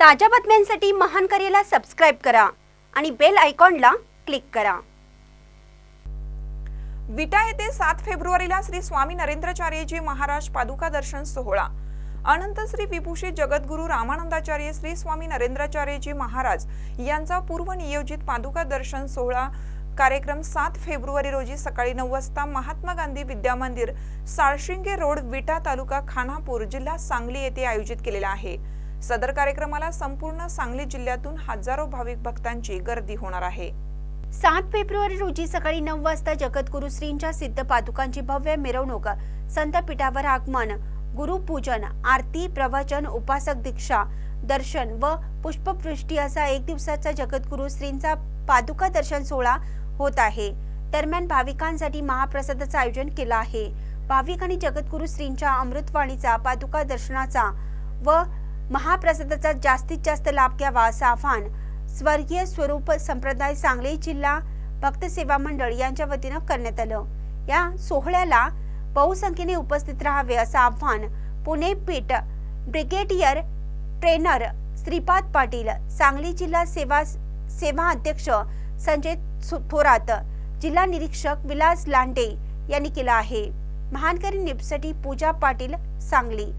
ताज्या बातम्यांसाठी महान करेला सबस्क्राईब करा आणि बेल आयकॉनला क्लिक करा. विटा येथे सात फेब्रुवारीला श्री स्वामी नरेंद्राचार्यजी महाराज पादुका दर्शन सोहळा. अनंत श्री विभूषित जगद्गुरु रामानंदाचार्य श्री स्वामी नरेंद्राचार्यजी महाराज यांचा पूर्व नियोजित पादुका दर्शन सोहळा कार्यक्रम सात फेब्रुवारी रोजी सकाळी नऊ वाजता महात्मा गांधी विद्यामंदिर साळशिंगे रोड विटा तालुका खानापूर जिल्हा सांगली येथे आयोजित केलेला आहे. सदर कार्यक्रमाला संपूर्ण सांगली जिल्ह्यातून हजारो भाविक भक्तांची गर्दी होणार आहे. सात फेब्रुवारी रोजी सकाळी नऊ वाजता जगद्गुरु श्रींच्या सिद्ध पादुकांची भव्य मिरवणूक संतपीठावर आगमन गुरुपूजन आरती प्रवचन उपासक दीक्षा दर्शन व पुष्पवृष्टी असा एक दिवसाचा जगद्गुरु श्रींचा पादुका दर्शन सोहळा होत आहे. दरम्यान भाविकांसाठी महाप्रसादाचं आयोजन केलं आहे. भाविक आणि जगद्गुरु श्रींच्या अमृतवाणीचा पादुका दर्शनाचा व महाप्रसादाचा जास्तीत जास्त लाभ घ्यावा असं आव्हान स्वर्गीय स्वरूप संप्रदाय सांगली जिल्हा भक्त सेवा मंडळ यांच्या वतीनं करण्यात आलं. या सोहळ्याला बहुसंख्येने उपस्थित राहावे असं आव्हान पुणे पीठ ब्रिगेडियर ट्रेनर श्रीपाद पाटील सांगली जिल्हा सेवा सेवा अध्यक्ष संजय सु- थोरात जिल्हा निरीक्षक विलास लांडे यांनी केलं आहे. महानकरी निपसाठी पूजा पाटील सांगली.